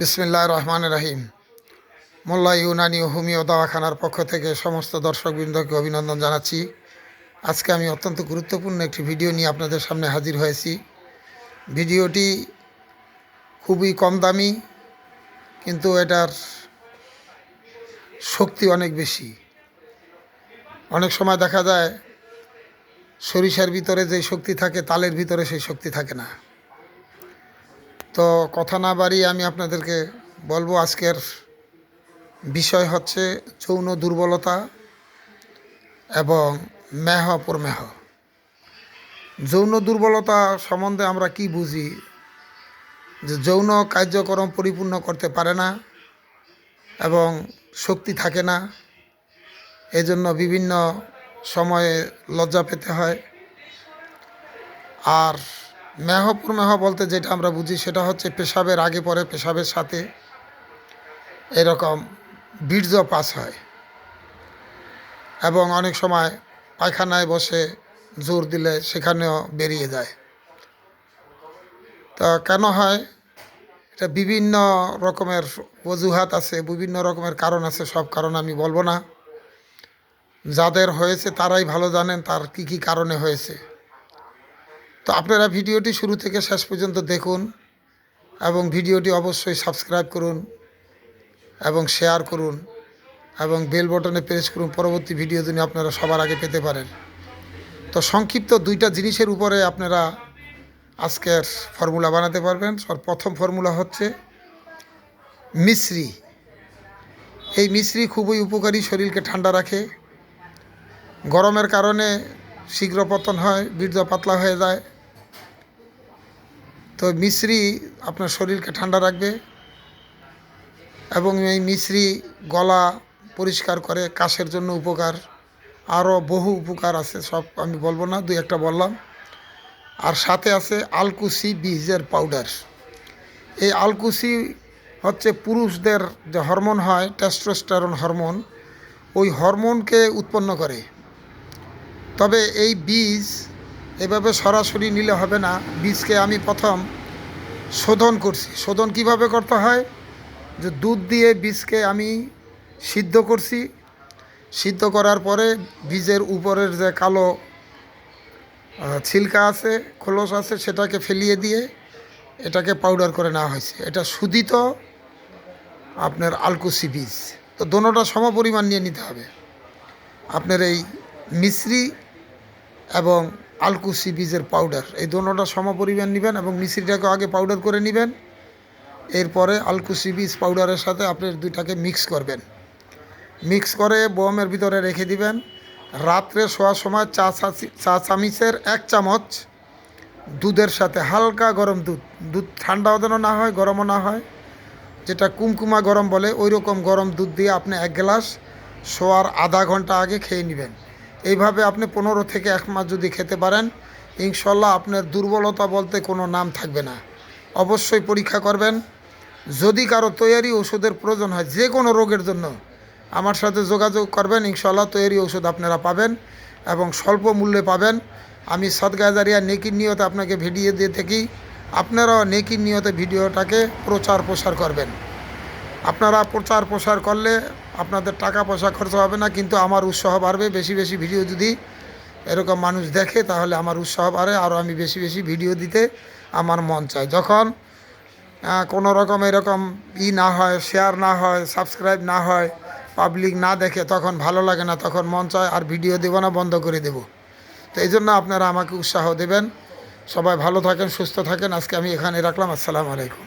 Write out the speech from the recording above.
বিসমিল্লাহ রহমান রাহিম। মোল্লা ইউনানি ও হোমিও দাওয়াখানার পক্ষ থেকে সমস্ত দর্শকবৃন্দকে অভিনন্দন জানাচ্ছি। আজকে আমি অত্যন্ত গুরুত্বপূর্ণ একটি ভিডিও নিয়ে আপনাদের সামনে হাজির হয়েছি। ভিডিওটি খুবই কম দামি, কিন্তু এটার শক্তি অনেক বেশি। অনেক সময় দেখা যায়, সরিষার ভিতরে যে শক্তি থাকে, তালের ভিতরে সেই শক্তি থাকে না। তো কথা না বাড়িয়ে আমি আপনাদেরকে বলব, আজকের বিষয় হচ্ছে যৌন দুর্বলতা এবং মেহ প্রমেহ যৌন দুর্বলতা সম্বন্ধে আমরা কি বুঝি? যে যৌন কার্যক্রম পরিপূর্ণ করতে পারে না এবং শক্তি থাকে না, এজন্য বিভিন্ন সময়ে লজ্জা পেতে হয়। আর মেহ প্রমেহ বলতে যেটা আমরা বুঝি, সেটা হচ্ছে পেশাবের আগে পরে পেশাবের সাথে এরকম বীর্য পাস হয়। এবং অনেক সময় পায়খানায় বসে জোর দিলে সেখানেও বেরিয়ে যায়। তা কেন হয়? এটা বিভিন্ন রকমের অজুহাত আছে, বিভিন্ন রকমের কারণ আছে, সব কারণ আমি বলব না। যাদের হয়েছে তারাই ভালো জানেন, তার কি কি কারণে হয়েছে। তো আপনারা ভিডিওটি শুরু থেকে শেষ পর্যন্ত দেখুন এবং ভিডিওটি অবশ্যই সাবস্ক্রাইব করুন এবং শেয়ার করুন এবং বেল বটনে প্রেস করুন, পরবর্তী ভিডিও যিনি আপনারা সবার আগে পেতে পারেন। তো সংক্ষিপ্ত দুইটা জিনিসের উপরে আপনারা আজকের ফর্মুলা বানাতে পারবেন। প্রথম ফর্মুলা হচ্ছে মিশ্রি। এই মিশ্রি খুবই উপকারী, শরীরকে ঠান্ডা রাখে। গরমের কারণে শীঘ্র পতন হয়, বীর্য পাতলা হয়ে যায়। তো মিশ্রি আপনার শরীরকে ঠান্ডা রাখবে এবং এই মিশ্রি গলা পরিষ্কার করে, কাশের জন্য উপকার। আরও বহু উপকার আছে, সব আমি বলব না, দুই একটা বললাম। আর সাথে আছে আলকুসি বীজের পাউডার এই আলকুসি হচ্ছে পুরুষদের যে হরমোন হয় টেস্টোস্টেরন হরমোন, ওই হরমোনকে উৎপন্ন করে। তবে এই বীজ এভাবে সরাসরি নিলে হবে না। বীজকে আমি প্রথম শোধন করছি। শোধন কীভাবে করতে হয়? যে দুধ দিয়ে বীজকে আমি সিদ্ধ করছি। সিদ্ধ করার পরে বীজের উপরের যে কালো ছিলকা আছে, খোলস আছে, সেটাকে ফেলিয়ে দিয়ে এটাকে পাউডার করে নেওয়া হয়েছে। এটা সুদিত আপনার আলকুসি বীজ। তো দোনোটা সম পরিমাণ নিয়ে নিতে হবে। আপনার এই মিশ্রি এবং আলকুসি বীজের পাউডার এই দোনোটা সম পরিমাণ নেবেন এবং মিশ্রিটাকে আগে পাউডার করে নেবেন। এরপরে আলকুসি বীজ পাউডারের সাথে আপনি দুইটাকে মিক্স করবেন। মিক্স করে বোমের ভিতরে রেখে দিবেন। রাত্রে শোয়ার সময় চা চা চামিচের এক চামচ দুধের সাথে হালকা গরম দুধ। দুধ ঠান্ডাও যেন না হয়, গরমও না হয়। যেটা কুমকুমা গরম বলে ওই রকম গরম দুধ দিয়ে আপনি এক গ্লাস শোয়ার আধা ঘণ্টা আগে খেয়ে নেবেন। এইভাবে আপনি পনেরো থেকে এক মাস যদি খেতে পারেন, ইনশাল্লাহ আপনার দুর্বলতা বলতে কোনো নাম থাকবে না। অবশ্যই পরীক্ষা করবেন। যদি কারও তৈয়ারি ওষুধের প্রয়োজন হয়, যে কোনো রোগের জন্য আমার সাথে যোগাযোগ করবেন, ইনশাল্লাহ তৈরি ওষুধ আপনারা পাবেন এবং স্বল্প মূল্যে পাবেন। আমি সদগাজারিয়া নেকির নিয়তে আপনাকে ভিডিও দিয়ে থাকি। আপনারাও নেকির নিয়তে ভিডিওটাকে প্রচার প্রসার করবেন। আপনারা প্রচার প্রসার করলে আপনাদের টাকা পয়সা খরচ হবে না, কিন্তু আমার উৎসাহ বাড়বে। বেশি বেশি ভিডিও যদি এরকম মানুষ দেখে, তাহলে আমার উৎসাহ বাড়ে আরও আমি বেশি বেশি ভিডিও দিতে আমার মন চায়। যখন কোনো রকম এরকম ই না হয় শেয়ার না হয় সাবস্ক্রাইব না হয় পাবলিক না দেখে, তখন ভালো লাগে না, তখন মন চায় আর ভিডিও দেবো না, বন্ধ করে দেব। তো এই জন্য আপনারা আমাকে উৎসাহ দেবেন। সবাই ভালো থাকেন, সুস্থ থাকেন। আজকে আমি এখানে রাখলাম। আসসালামু আলাইকুম।